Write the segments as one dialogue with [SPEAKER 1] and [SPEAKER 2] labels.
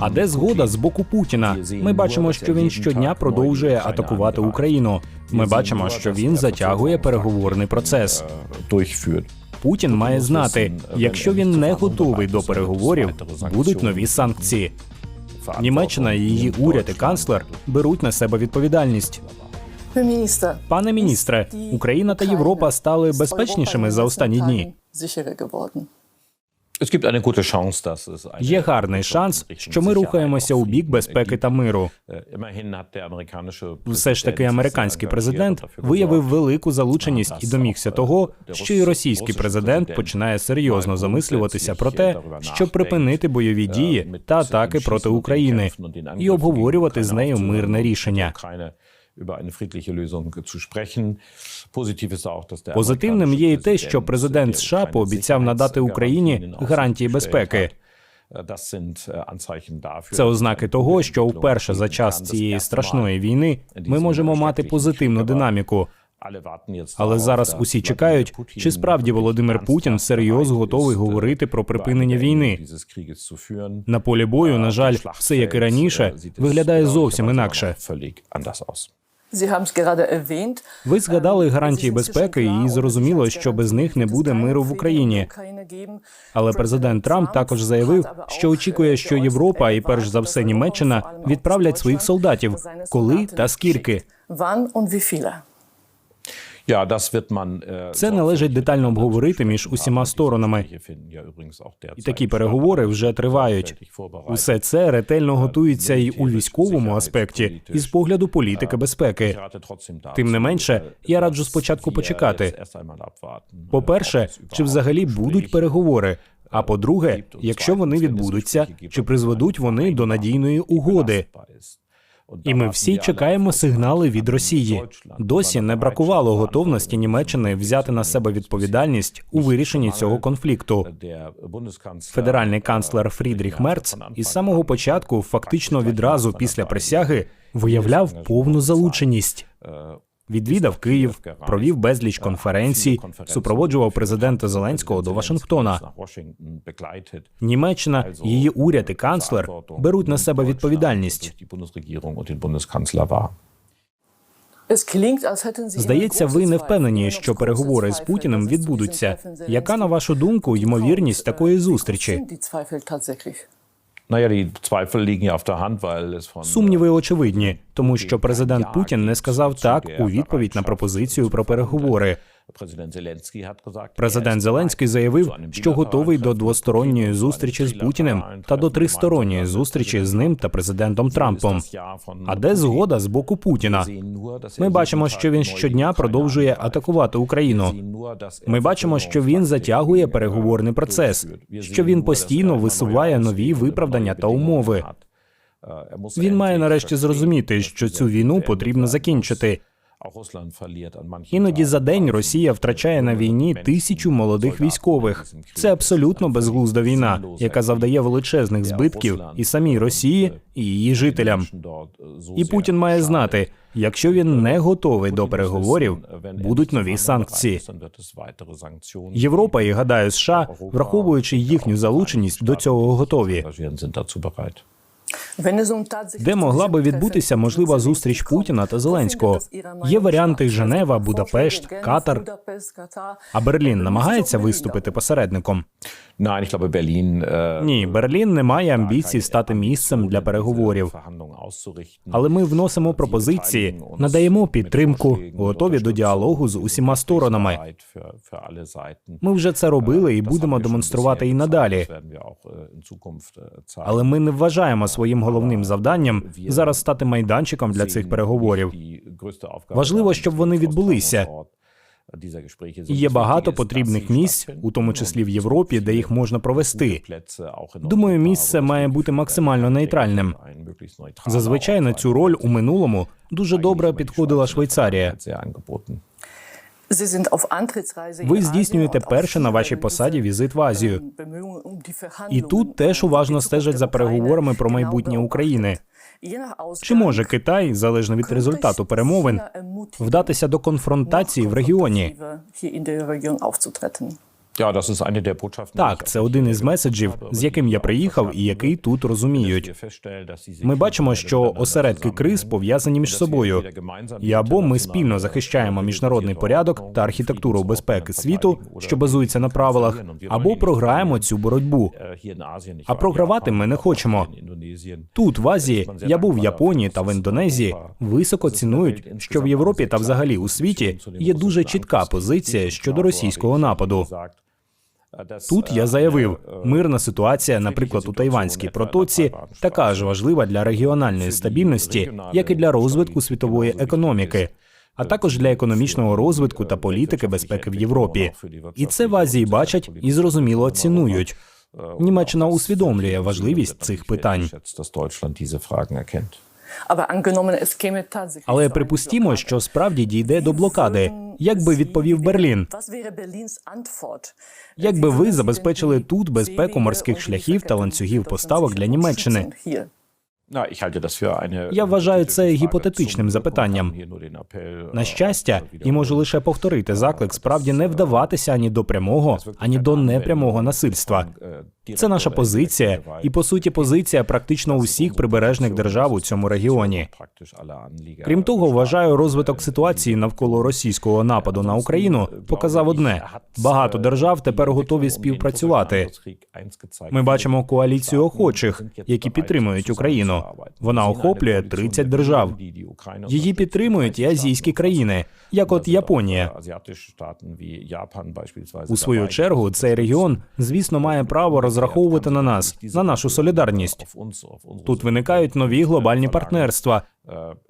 [SPEAKER 1] А де згода з боку Путіна? Ми бачимо, що він щодня продовжує атакувати Україну. Ми бачимо, що він затягує переговорний процес. Путін має знати, якщо він не готовий до переговорів, будуть нові санкції. Німеччина, її уряд і канцлер беруть на себе відповідальність. Пане міністре, Україна та Європа стали безпечнішими за останні дні. Є гарний шанс, що ми рухаємося у бік безпеки та миру. Все ж таки, американський президент виявив велику залученість і домігся того, що і російський президент починає серйозно замислюватися про те, щоб припинити бойові дії та атаки проти України і обговорювати з нею мирне рішення. Позитивним є і те, що президент США пообіцяв надати Україні гарантії безпеки. Це ознаки того, що вперше за час цієї страшної війни ми можемо мати позитивну динаміку. Але зараз усі чекають, чи справді Володимир Путін всерйоз готовий говорити про припинення війни. На полі бою, на жаль, все як і раніше виглядає зовсім інакше. Ви згадали гарантії безпеки, і зрозуміло, що без них не буде миру в Україні. Але президент Трамп також заявив, що очікує, що Європа і перш за все Німеччина відправлять своїх солдатів. Коли та скільки? Це належить детально обговорити між усіма сторонами. І такі переговори вже тривають. Усе це ретельно готується і у військовому аспекті, і з погляду політики безпеки. Тим не менше, я раджу спочатку почекати. По-перше, чи взагалі будуть переговори? А по-друге, якщо вони відбудуться, чи призведуть вони до надійної угоди? І ми всі чекаємо сигнали від Росії. Досі не бракувало готовності Німеччини взяти на себе відповідальність у вирішенні цього конфлікту. Федеральний канцлер Фрідріх Мерц із самого початку, фактично відразу після присяги, виявляв повну залученість. Відвідав Київ, провів безліч конференцій, супроводжував президента Зеленського до Вашингтона. Німеччина, її уряд і канцлер беруть на себе відповідальність. Здається, ви не впевнені, що переговори з Путіним відбудуться. Яка на вашу думку ймовірність такої зустрічі? Сумніви очевидні, тому що президент Путін не сказав так у відповідь на пропозицію про переговори. Президент Зеленський заявив, що готовий до двосторонньої зустрічі з Путіним та до тристоронньої зустрічі з ним та президентом Трампом. А де згода з боку Путіна? Ми бачимо, що він щодня продовжує атакувати Україну. Ми бачимо, що він затягує переговорний процес, що він постійно висуває нові виправдання та умови. Він має нарешті зрозуміти, що цю війну потрібно закінчити. Іноді за день Росія втрачає на війні тисячу молодих військових. Це абсолютно безглузда війна, яка завдає величезних збитків і самій Росії, і її жителям. І Путін має знати, якщо він не готовий до переговорів, будуть нові санкції. Європа і гадаю, США, враховуючи їхню залученість, до цього готові. Де могла би відбутися можлива зустріч Путіна та Зеленського? Є варіанти Женева, Будапешт, Катар. А Берлін намагається виступити посередником. Ні, Берлін не має амбіцій стати місцем для переговорів. Але ми вносимо пропозиції, надаємо підтримку, готові до діалогу з усіма сторонами. Ми вже це робили і будемо демонструвати і надалі. Але ми не вважаємо своїм головним завданням зараз стати майданчиком для цих переговорів. Важливо, щоб вони відбулися. Є багато потрібних місць, у тому числі в Європі, де їх можна провести. Думаю, місце має бути максимально нейтральним. Зазвичай на цю роль у минулому дуже добре підходила Швейцарія. Ви здійснюєте перше на вашій посаді візит в Азію. І тут теж уважно стежать за переговорами про майбутнє України. Чи може Китай, залежно від результату перемовин, вдатися до конфронтації в регіоні? Так, це один із меседжів, з яким я приїхав і який тут розуміють. Ми бачимо, що осередки криз пов'язані між собою. І або ми спільно захищаємо міжнародний порядок та архітектуру безпеки світу, що базується на правилах, або програємо цю боротьбу.
[SPEAKER 2] А програвати ми не хочемо.
[SPEAKER 1] Тут, в Азії, я був в Японії та в Індонезії. Високо цінують, що в Європі та взагалі у світі є дуже чітка позиція щодо російського нападу. Тут я заявив, мирна ситуація, наприклад, у Тайванській протоці, така ж важлива для регіональної стабільності, як і для розвитку світової економіки, а також для економічного розвитку та політики безпеки в Європі. І це в Азії бачать і зрозуміло цінують. Німеччина усвідомлює важливість цих питань. Але припустімо, що справді дійде до блокади. Як би відповів Берлін? Як би ви забезпечили тут безпеку морських шляхів та ланцюгів поставок для Німеччини? Я вважаю це гіпотетичним запитанням. На щастя, і можу лише повторити заклик справді не вдаватися ані до прямого, ані до непрямого насильства. Це наша позиція, і по суті, позиція практично усіх прибережних держав у цьому регіоні. Крім того, вважаю, розвиток ситуації навколо російського нападу на Україну показав одне: багато держав тепер готові співпрацювати. Ми бачимо коаліцію охочих, які підтримують Україну. Вона охоплює 30 держав. Її підтримують і азійські країни, як от Японія. У свою чергу цей регіон, звісно, має право розраховувати на нас, на нашу солідарність. Тут виникають нові глобальні партнерства.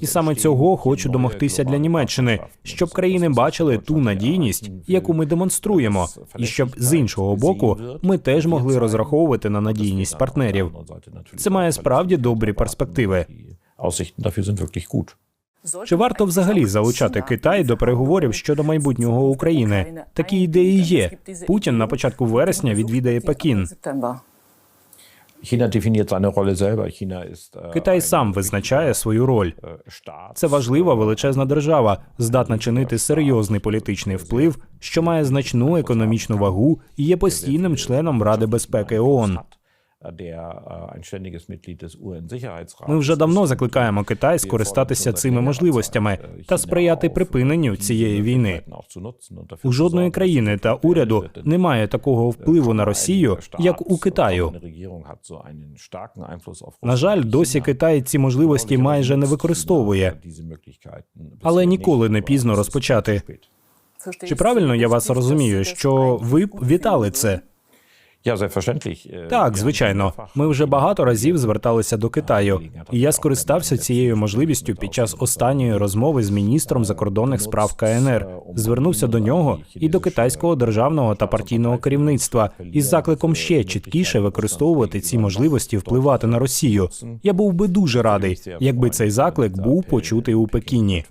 [SPEAKER 1] І саме цього хочу домогтися для Німеччини, щоб країни бачили ту надійність, яку ми демонструємо, і щоб з іншого боку ми теж могли розраховувати на надійність партнерів. Це має справді добрі перспективи. Чи варто взагалі залучати Китай до переговорів щодо майбутнього України? Такі ідеї є. Путін на початку вересня відвідає Пекін. Китай сам визначає свою роль. Це важлива величезна держава, здатна чинити серйозний політичний вплив, що має значну економічну вагу і є постійним членом Ради безпеки ООН. Ми вже давно закликаємо Китай скористатися цими можливостями та сприяти припиненню цієї війни. У жодної країни та уряду немає такого впливу на Росію, як у Китаю. На жаль, досі Китай ці можливості майже не використовує, але ніколи не пізно розпочати. Чи правильно я вас розумію, що ви б вітали це? Так, звичайно, ми вже багато разів зверталися до Китаю, і я скористався цією можливістю під час останньої розмови з міністром закордонних справ КНР. Звернувся до нього і до китайського державного та партійного керівництва із закликом ще чіткіше використовувати ці можливості впливати на Росію. Я був би дуже радий, якби цей заклик був почутий у Пекіні.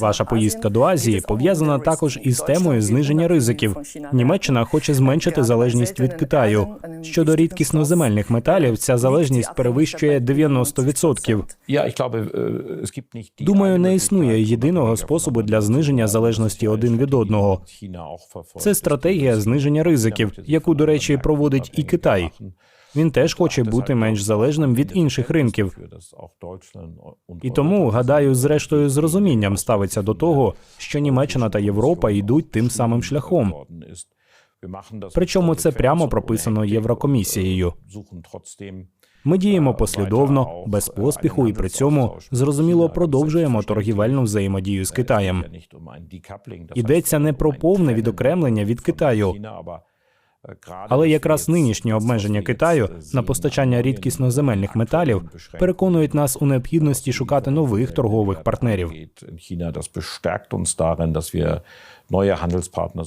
[SPEAKER 1] Ваша поїздка до Азії пов'язана також із темою зниження ризиків. Німеччина хоче зменшити залежність від Китаю. Щодо рідкісноземельних металів, ця залежність перевищує 90%. Думаю, не існує єдиного способу для зниження залежності один від одного. Це стратегія зниження ризиків, яку, до речі, проводить і Китай. Він теж хоче бути менш залежним від інших ринків. І тому, гадаю, зрештою з розумінням ставиться до того, що Німеччина та Європа йдуть тим самим шляхом. Причому це прямо прописано Єврокомісією. Ми діємо послідовно, без поспіху, і при цьому зрозуміло продовжуємо торгівельну взаємодію з Китаєм. Йдеться не про повне відокремлення від Китаю, але якраз нинішні обмеження Китаю на постачання рідкісноземельних металів переконують нас у необхідності шукати нових торгових партнерів.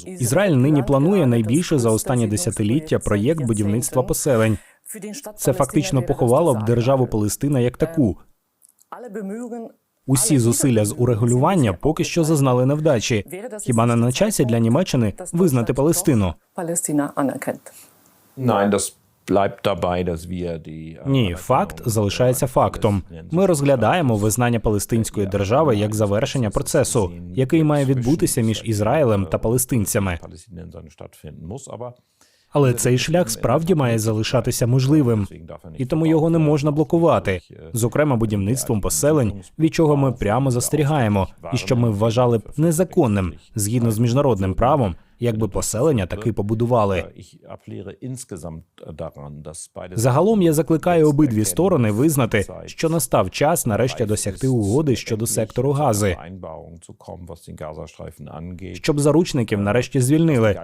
[SPEAKER 1] Ізраїль нині планує найбільше за останні десятиліття проєкт будівництва поселень. Це фактично поховало б державу Палестина як таку. Усі зусилля з урегулювання поки що зазнали невдачі. Хіба не на часі для Німеччини визнати Палестину? Ні, факт залишається фактом. Ми розглядаємо визнання палестинської держави як завершення процесу, який має відбутися між Ізраїлем та палестинцями. Але цей шлях справді має залишатися можливим, і тому його не можна блокувати, зокрема будівництвом поселень, від чого ми прямо застерігаємо, і що ми вважали б незаконним згідно з міжнародним правом, якби поселення таки побудували.
[SPEAKER 2] dass beide
[SPEAKER 1] Загалом я закликаю обидві сторони визнати, що настав час нарешті досягти угоди щодо сектору Гази, щоб заручників нарешті звільнили,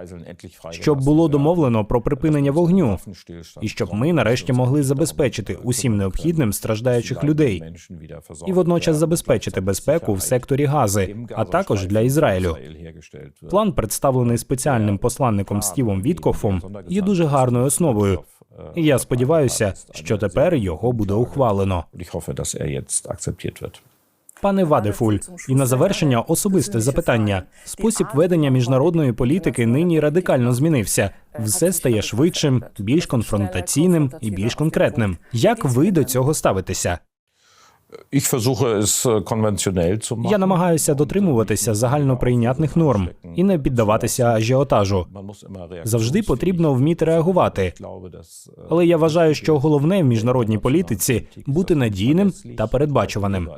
[SPEAKER 1] щоб було домовлено про припинення вогню, і щоб ми нарешті могли забезпечити усім необхідним страждаючих людей, і водночас забезпечити безпеку в секторі Гази, а також для Ізраїлю. План, представлений спеціальним посланником Стівом Віткофом, є дуже гарною основою. І я сподіваюся, що тепер його буде ухвалено.
[SPEAKER 2] Er.
[SPEAKER 1] Пане Вадефуль, і на завершення особисте запитання. Спосіб ведення міжнародної політики нині радикально змінився. Все стає швидшим, більш конфронтаційним і більш конкретним. Як ви до цього ставитеся?
[SPEAKER 2] Ich versuche es äh, konventionell zu machen.
[SPEAKER 1] Я намагаюся дотримуватися загальноприйнятних норм і не піддаватися ажіотажу. Завжди потрібно вміти реагувати.
[SPEAKER 2] Äh,
[SPEAKER 1] Але я вважаю, що головне в міжнародній політиці бути надійним та передбачуваним.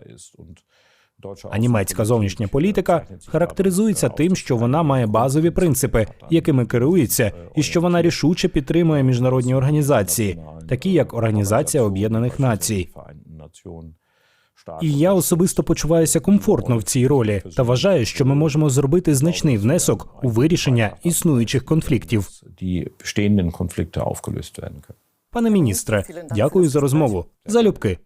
[SPEAKER 1] А німецька зовнішня політика характеризується тим, що вона має базові принципи, якими керується, і що вона рішуче підтримує міжнародні організації, такі як Організація Об'єднаних Націй. І я особисто почуваюся комфортно в цій ролі та вважаю, що ми можемо зробити значний внесок у вирішення існуючих конфліктів. Пане міністре, дякую за розмову. Залюбки.